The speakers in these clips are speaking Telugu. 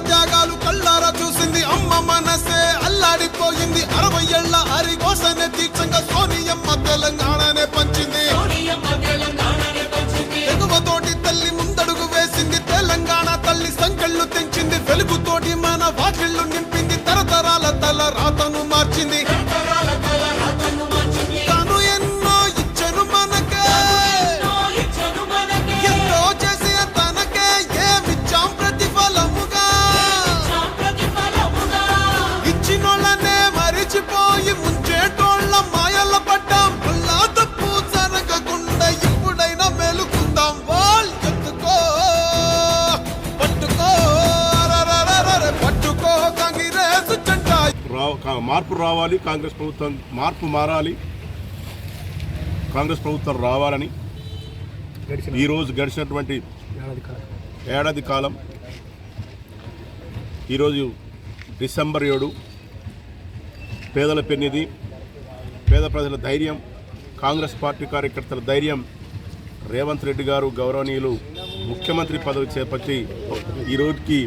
త్యాగాలు కళ్ళారా చూసింది అమ్మ మనసే అల్లాడిపోయింది అరవై ఏళ్ళ అరిగోసనే తీక్షంగా సోనియమ్మ తెలంగాణ. మార్పు రావాలి కాంగ్రెస్ ప్రభుత్వం మార్పు మారాలి కాంగ్రెస్ ప్రభుత్వం రావాలని ఈరోజు గడిచినటువంటి ఏడాది కాలం. ఈరోజు డిసెంబర్ ఏడు పేదల పెన్నిది పేద ప్రజల ధైర్యం కాంగ్రెస్ పార్టీ కార్యకర్తల ధైర్యం రేవంత్ రెడ్డి గారు గౌరవనీయులు ముఖ్యమంత్రి పదవి చేపట్టి ఈ రోజుకి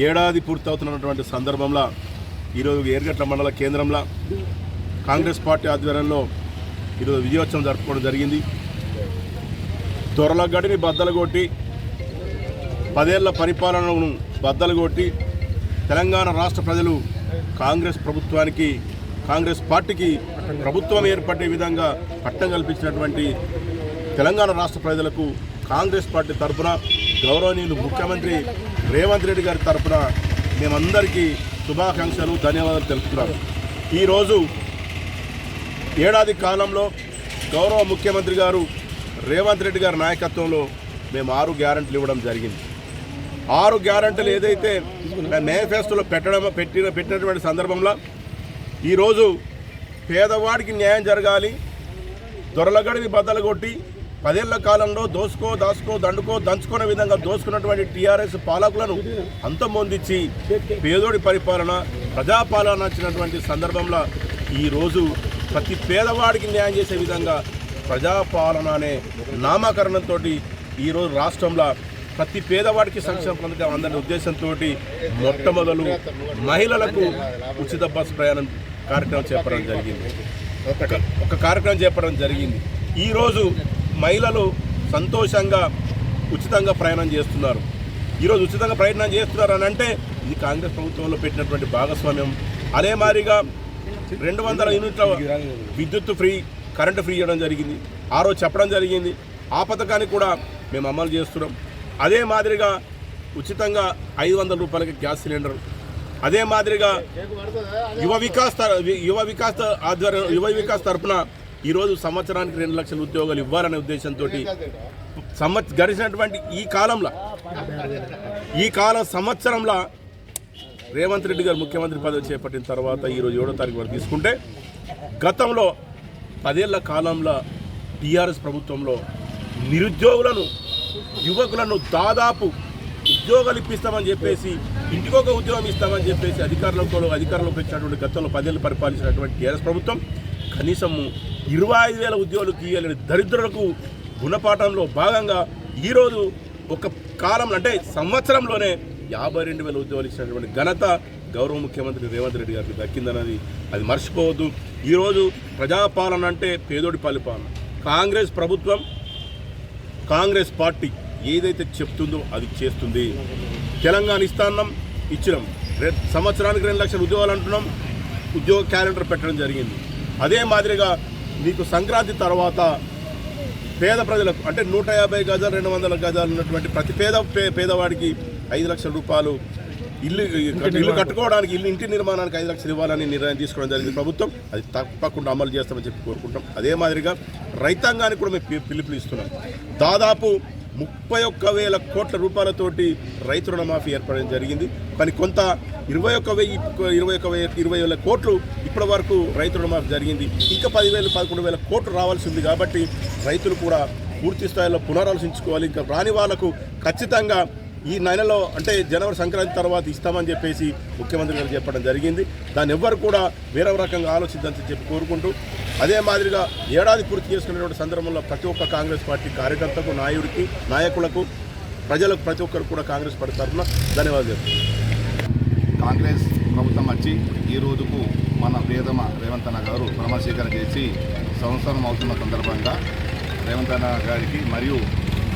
ఏడాది పూర్తవుతున్నటువంటి సందర్భంలో ఈరోజు ఏర్గట్ల మండల కేంద్రంలో కాంగ్రెస్ పార్టీ ఆధ్వర్యంలో ఈరోజు విజయోత్సవం జరుపుకోవడం జరిగింది. దొరల గడిని బద్దలు కొట్టి పదేళ్ళ పరిపాలనను బద్దలు కొట్టి తెలంగాణ రాష్ట్ర ప్రజలు కాంగ్రెస్ ప్రభుత్వానికి కాంగ్రెస్ పార్టీకి ప్రభుత్వం ఏర్పడే విధంగా పట్టం కల్పించినటువంటి తెలంగాణ రాష్ట్ర ప్రజలకు కాంగ్రెస్ పార్టీ తరఫున గౌరవనీయులు ముఖ్యమంత్రి రేవంత్ రెడ్డి గారి తరఫున మేమందరికీ శుభాకాంక్షలు ధన్యవాదాలు తెలుపుతున్నాను ఈరోజు ఏడాది కాలంలో గౌరవ ముఖ్యమంత్రి గారు రేవంత్ రెడ్డి గారి నాయకత్వంలో మేము ఆరు గ్యారంటీలు ఇవ్వడం జరిగింది. ఆరు గ్యారంటీలు ఏదైతే మేనిఫెస్టోలో పెట్టడం పెట్టిన పెట్టినటువంటి సందర్భంలో ఈరోజు పేదవాడికి న్యాయం జరగాలి దొరలగడిని బద్దలు కొట్టి పదేళ్ళ కాలంలో దోసుకో దాసుకో దండుకో దంచుకునే విధంగా దోసుకున్నటువంటి టీఆర్ఎస్ పాలకులను అంతమొందించి పేదోడి పరిపాలన ప్రజాపాలన వచ్చినటువంటి సందర్భంలో ఈరోజు ప్రతి పేదవాడికి న్యాయం చేసే విధంగా ప్రజాపాలన అనే నామకరణంతో ఈరోజు రాష్ట్రంలో ప్రతి పేదవాడికి సంక్షేమ పథకం అందరి ఉద్దేశంతో మొట్టమొదలు మహిళలకు ఉచిత బస్సు ప్రయాణం కార్యక్రమం చేపడం జరిగింది. ఒక ఒక కార్యక్రమం చేపడం జరిగింది. ఈరోజు మహిళలు సంతోషంగా ఉచితంగా ప్రయాణం చేస్తున్నారు. ఈరోజు ఉచితంగా ప్రయాణం చేస్తున్నారు అని అంటే ఇది కాంగ్రెస్ ప్రభుత్వంలో పెట్టినటువంటి భాగస్వామ్యం. అదే మాదిరిగా రెండు వందల యూనిట్ల విద్యుత్ ఫ్రీ కరెంటు ఫ్రీ ఇవ్వడం జరిగింది. ఆ రోజు చెప్పడం జరిగింది. ఆ పథకాన్ని కూడా మేము అమలు చేస్తున్నాం. అదే మాదిరిగా ఉచితంగా ఐదు వందల రూపాయలకి గ్యాస్ సిలిండర్. అదే మాదిరిగా యువ వికాస్ యువ వికాస్ ఆధ్వర్యం యువ వికాస్ తరఫున ఈరోజు సంవత్సరానికి రెండు లక్షల ఉద్యోగాలు ఇవ్వాలనే ఉద్దేశంతో సంవత్ గడిచినటువంటి ఈ కాలంలో ఈ కాలం సంవత్సరంలో రేవంత్ రెడ్డి గారు ముఖ్యమంత్రి పదవి చేపట్టిన తర్వాత ఈరోజు ఏడో తారీఖు వరకు తీసుకుంటే గతంలో పదేళ్ళ కాలంలో టీఆర్ఎస్ ప్రభుత్వంలో నిరుద్యోగులను యువకులను దాదాపు ఉద్యోగాలు ఇప్పిస్తామని చెప్పేసి ఇంటికొక ఉద్యోగం ఇస్తామని చెప్పేసి అధికారంలో అధికారంలోకి వచ్చినటువంటి గతంలో పదేళ్ళు పరిపాలించినటువంటి టీఆర్ఎస్ ప్రభుత్వం కనీసం ఇరవై ఐదు వేల ఉద్యోగాలు తీయాలని దరిద్రులకు గుణపాఠంలో భాగంగా ఈరోజు ఒక కాలం అంటే సంవత్సరంలోనే యాభై రెండు వేల ఉద్యోగాలు ఇచ్చినటువంటి ఘనత గౌరవ ముఖ్యమంత్రి రేవంత్ రెడ్డి గారికి దక్కిందన్నది అది మర్చిపోవద్దు. ఈరోజు ప్రజాపాలన అంటే పేదోడి పరిపాలన కాంగ్రెస్ ప్రభుత్వం కాంగ్రెస్ పార్టీ ఏదైతే చెప్తుందో అది చేస్తుంది. తెలంగాణ ఇస్తాన్నం ఇచ్చినాం. రె- సంవత్సరానికి రెండు లక్షల ఉద్యోగాలు అంటున్నాం. ఉద్యోగ క్యాలెండర్ పెట్టడం జరిగింది. అదే మాదిరిగా మీకు సంక్రాంతి తర్వాత పేద ప్రజలకు అంటే నూట యాభై గజాలు రెండు వందల గజాలు ఉన్నటువంటి ప్రతి పేద పే- పేదవాడికి ఐదు లక్షల రూపాయలు ఇల్లు ఇల్లు కట్టుకోవడానికి ఇల్లు ఇంటి నిర్మాణానికి ఐదు లక్షలు ఇవ్వాలని నిర్ణయం తీసుకోవడం జరిగింది ప్రభుత్వం. అది తప్పకుండా అమలు చేస్తామని చెప్పి కోరుకుంటాం. అదే మాదిరిగా రైతాంగానికి కూడా మేము పిలుపులు ఇస్తున్నాం దాదాపు ముప్పై ఒక్క వేల కోట్ల రూపాయలతోటి రైతు రుణమాఫీ ఏర్పడడం జరిగింది. కానీ కొంత ఇరవై ఒక్క వెయ్యి ఇరవై ఒక్క వెయ్యి ఇరవై వేల కోట్లు ఇప్పటి వరకు రైతు రుణమాఫీ జరిగింది. ఇంకా పదివేలు పదకొండు వేల కోట్లు రావాల్సి ఉంది కాబట్టి రైతులు కూడా పూర్తి స్థాయిలో పునరాలోచించుకోవాలి. ఇంకా రాని వాళ్ళకు ఖచ్చితంగా ఈ నెలలో అంటే జనవరి సంక్రాంతి తర్వాత ఇస్తామని చెప్పేసి ముఖ్యమంత్రి గారు చెప్పడం జరిగింది. దాన్ని ఎవ్వరు కూడా వేరే రకంగా ఆలోచిద్దని చెప్పి కోరుకుంటూ అదే మాదిరిగా ఏడాది పూర్తి చేసుకునేటువంటి సందర్భంలో ప్రతి ఒక్క కాంగ్రెస్ పార్టీ కార్యకర్తకు నాయకుడికి నాయకులకు ప్రజలకు ప్రతి ఒక్కరు కూడా కాంగ్రెస్ పార్టీ తరఫున ధన్యవాదాలు కాంగ్రెస్ ప్రభుత్వం వచ్చి ఈ రోజుకు మన ప్రియతమ రేవంత్ అన్న గారు ప్రమాణస్వీకారం చేసి సంవత్సరం అవుతున్న సందర్భంగా రేవంత్ అన్న గారికి మరియు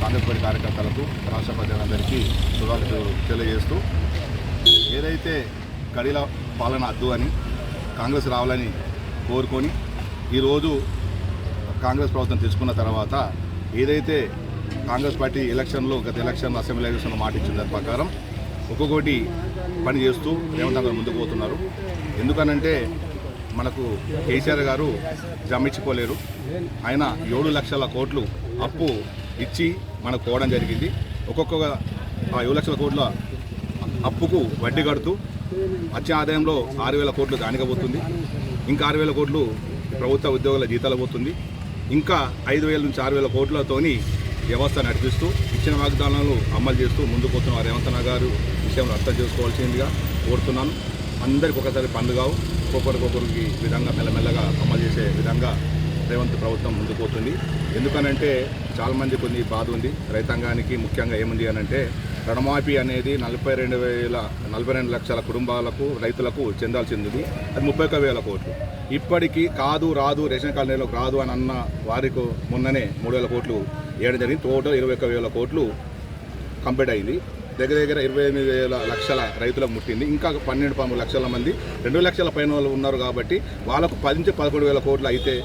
కాంగ్రెస్ పార్టీ కార్యకర్తలకు రాష్ట్ర ప్రజలందరికీ శుభాకాంక్షలు తెలియజేస్తూ ఏదైతే గడిల పాలన అద్దు అని కాంగ్రెస్ రావాలని కోరుకొని ఈరోజు కాంగ్రెస్ ప్రభుత్వం తెచ్చుకున్న తర్వాత ఏదైతే కాంగ్రెస్ పార్టీ ఎలక్షన్లో గత ఎలక్షన్ అసెంబ్లీ ఎలక్షన్లో మాట ఇచ్చిన దాని ప్రకారం ఒక్కొక్కటి పని చేస్తూ రేవంత్ గారు ముందుకు పోతున్నారు. ఎందుకనంటే మనకు కేసీఆర్ గారు జమించుకోలేరు ఆయన ఏడు లక్షల కోట్లు అప్పు ఇచ్చి మనకు పోవడం జరిగింది. ఒక్కొక్క ఆ ఏడు లక్షల కోట్ల అప్పుకు వడ్డీ కడుతూ వచ్చే ఆదాయంలో ఆరు వేల కోట్లు దానికి పోతుంది ఇంకా ఆరు వేల కోట్లు ప్రభుత్వ ఉద్యోగుల జీతాలు పోతుంది. ఇంకా ఐదు వేల నుంచి ఆరు వేల కోట్లతోని వ్యవస్థ నడిపిస్తూ ఇచ్చిన వాగ్దానాలు అమలు చేస్తూ ముందుకు పోతున్న రేవంత్ గారు విషయంలో అర్థం చేసుకోవాల్సిందిగా కోరుతున్నాను. అందరికి ఒకసారి పండుగ ఒక్కొక్కరికొకరికి విధంగా మెల్లమెల్లగా అమలు చేసే విధంగా రేవంత్ ప్రభుత్వం ముందుకు పోతుంది. ఎందుకనంటే చాలామంది కొన్ని బాధ ఉంది. రైతాంగానికి ముఖ్యంగా ఏముంది అని అంటే రుణమాఫీ అనేది నలభై రెండు వేల నలభై రెండు లక్షల కుటుంబాలకు రైతులకు చెందాల్సింది. అది ముప్పై ఒక వేల కోట్లు. ఇప్పటికీ కాదు రాదు రేషన్ కార్డులోకి రాదు అని అన్న వారికి మొన్ననే మూడు వేల కోట్లు వేయడం జరిగింది. టోటల్ ఇరవై ఒక వేల కోట్లు కంప్లీట్ అయింది. దగ్గర దగ్గర ఇరవై ఎనిమిది వేల లక్షల రైతులకు ముట్టింది. ఇంకా పన్నెండు పదమూడు లక్షల మంది రెండు లక్షల పైన వాళ్ళు ఉన్నారు కాబట్టి వాళ్ళకు పది నుంచి పదకొండు వేల కోట్లు అయితే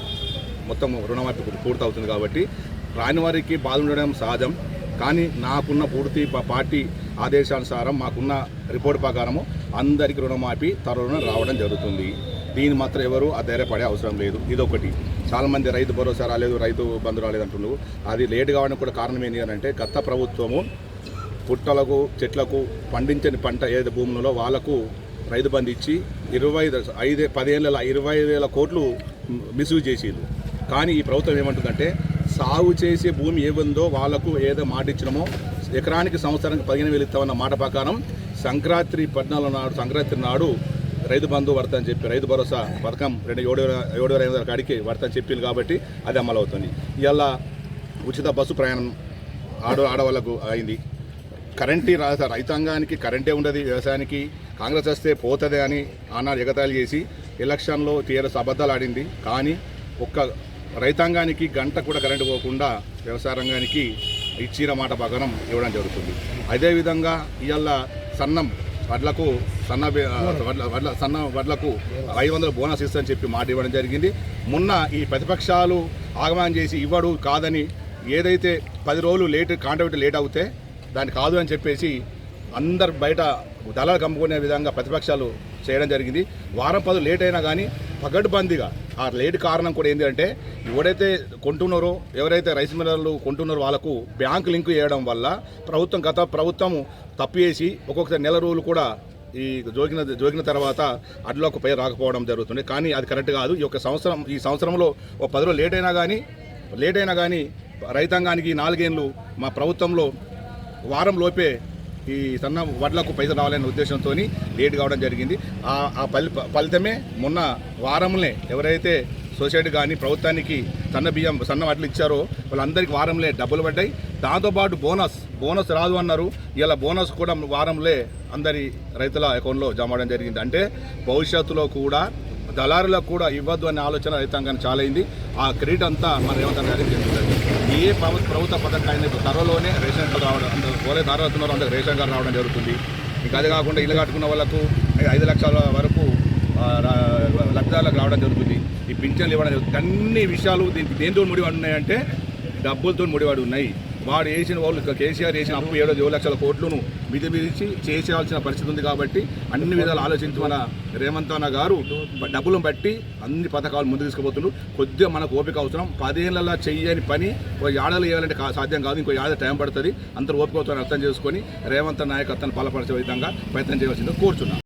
మొత్తం రుణమాఫీ పూర్తవుతుంది కాబట్టి రాని వారికి బాధ ఉండడం సహజం. కానీ నాకున్న పూర్తి పార్టీ ఆదేశానుసారం మాకున్న రిపోర్ట్ ప్రకారము అందరికీ రుణమాఫీ త్వరలో రావడం జరుగుతుంది. దీని మాత్రం ఎవరు ధైర్యపడే అవసరం లేదు. ఇదొకటి. చాలామంది రైతు భరోసా రాలేదు రైతు బంధు రాలేదు అంటున్నారు. అది లేట్ కావడానికి కూడా కారణం ఏంటి అని అంటే గత ప్రభుత్వము పుట్టలకు చెట్లకు పండించని పంట ఏదైతే భూములలో వాళ్ళకు రైతు బంధు ఇచ్చి ఇరవై ఐదు పదిహేనుల ఇరవై వేల కోట్లు మిస్యూజ్ చేసేది కానీ ఈ ప్రభుత్వం ఏమంటుందంటే సాగు చేసే భూమి ఏముందో వాళ్ళకు ఏదో మాట ఇచ్చినామో ఎకరానికి సంవత్సరానికి పదిహేను వేలు ఇస్తామన్న మాట ప్రకారం సంక్రాంతి పద్నాలుగు నాడు సంక్రాంతి నాడు రైతు బంధు వర్త అని చెప్పి రైతు భరోసా పథకం రెండు ఏడు వేల ఏడు వేల ఐదు వందల కాడికి వర్తని చెప్పింది కాబట్టి అది అమలవుతుంది. ఇలా ఉచిత బస్సు ప్రయాణం ఆడ ఆడవాళ్ళకు అయింది. కరెంటు రైతాంగానికి కరెంటే ఉండదు వ్యవసాయానికి కాంగ్రెస్ వస్తే పోతుంది అని ఆనాడు ఎగతాళి చేసి ఎలక్షన్లో టీఆర్ఎస్ అబద్ధాలు ఆడింది. కానీ ఒక్క రైతాంగానికి గంట కూడా కరెంటు పోకుండా వ్యవసాయ రంగానికి ఇచ్చిన మాట ప్రకారం ఇవ్వడం జరుగుతుంది. అదేవిధంగా ఇవాళ సన్నం వడ్లకు సన్న వడ్ల సన్న వడ్లకు ఐదు వందల బోనస్ ఇస్తామని చెప్పి మాట ఇవ్వడం జరిగింది. మొన్న ఈ ప్రతిపక్షాలు ఆగమనం చేసి ఇవ్వడు కాదని ఏదైతే పది రోజులు లేట్ కాంట్రాక్ట్ లేట్ అవుతే దాన్ని కాదు అని చెప్పేసి అందరు బయట దళాలు కమ్ముకునే విధంగా ప్రతిపక్షాలు చేయడం జరిగింది. వారం పదులు లేట్ అయినా కానీ పగడ్బందీగా. ఆ లేట్ కారణం కూడా ఏంటి అంటే ఎవరైతే కొంటున్నారో ఎవరైతే రైస్ మిల్లర్లు కొంటున్నారో వాళ్ళకు బ్యాంక్ లింక్ చేయడం వల్ల ప్రభుత్వం గత ప్రభుత్వం తప్పు చేసి ఒక్కొక్కసారి నెల రోజులు కూడా ఈ జోగిన జోగిన తర్వాత అడ్లోకి పై రాకపోవడం జరుగుతుంది. కానీ అది కరెక్ట్ కాదు. ఈ యొక్క సంవత్సరం ఈ సంవత్సరంలో ఒక పది రోజులు లేట్ అయినా కానీ లేట్ అయినా కానీ రైతాంగానికి నాలుగేళ్ళు మా ప్రభుత్వంలో వారం లోపే ఈ సన్న వడ్లకు పైసలు రావాలనే ఉద్దేశంతో లేట్ కావడం జరిగింది. ఆ ఆ ఫలి ఫలితమే మొన్న వారంలో ఎవరైతే సొసైటీ కానీ ప్రభుత్వానికి సన్న బియ్యం సన్న వడ్లు ఇచ్చారో వాళ్ళందరికీ వారంలే డబ్బులు పడ్డాయి. దాంతోపాటు బోనస్ బోనస్ రాదు అన్నారు. ఇలా బోనస్ కూడా వారంలో అందరి రైతుల అకౌంట్లో జమ అవడం జరిగింది. అంటే భవిష్యత్తులో కూడా దళారులకు కూడా ఇవ్వద్దు అనే ఆలోచన రైతాంగానికి చాలా అయింది ఆ క్రెడిట్ అంతా మన రేవంత్ గారికి చెందుతుంది. ఏ ప్రభుత్వ పథకం అయిన త్వరలోనే రేషన్ కార్డు రావడం అంటే ఎవరైతే అర్హతున్నారో అందరూ రేషన్ కార్డు రావడం జరుగుతుంది. ఇంకా అది కాకుండా ఇల్లు కట్టుకున్న వాళ్ళకు ఐదు లక్షల వరకు ఆ, లబ్ధిదారులకు రావడం జరుగుతుంది. ఈ పింఛన్లు ఇవ్వడం జరుగుతుంది. అన్ని విషయాలు దీనికి దేనితో ముడిపడి ఉన్నాయంటే డబ్బులతో ముడిపడి ఉన్నాయి. వాడు వేసిన వాళ్ళు కేసీఆర్ వేసిన అప్పు ఏడు ఏడు లక్షల కోట్లను మితిమిరిచి చేసేయాల్సిన పరిస్థితి ఉంది కాబట్టి అన్ని విధాలు ఆలోచించి మన రేవంత్ అన్న గారు డబ్బులను బట్టి అన్ని పథకాలు ముందు తీసుకుపోతున్నారు. కొద్దిగా మనకు ఓపిక అవసరం. పదేళ్ళలా చెయ్యని పని ఒక ఏడాది వేయాలంటే సాధ్యం కాదు. ఇంకో ఏడాది టైం పడుతుంది. అంత ఓపిక అవసరం అర్థం చేసుకొని రేవంత్ నాయకత్వాన్ని బలపరిచే విధంగా ప్రయత్నం చేయవలసిందిగా కోరుచున్నాను.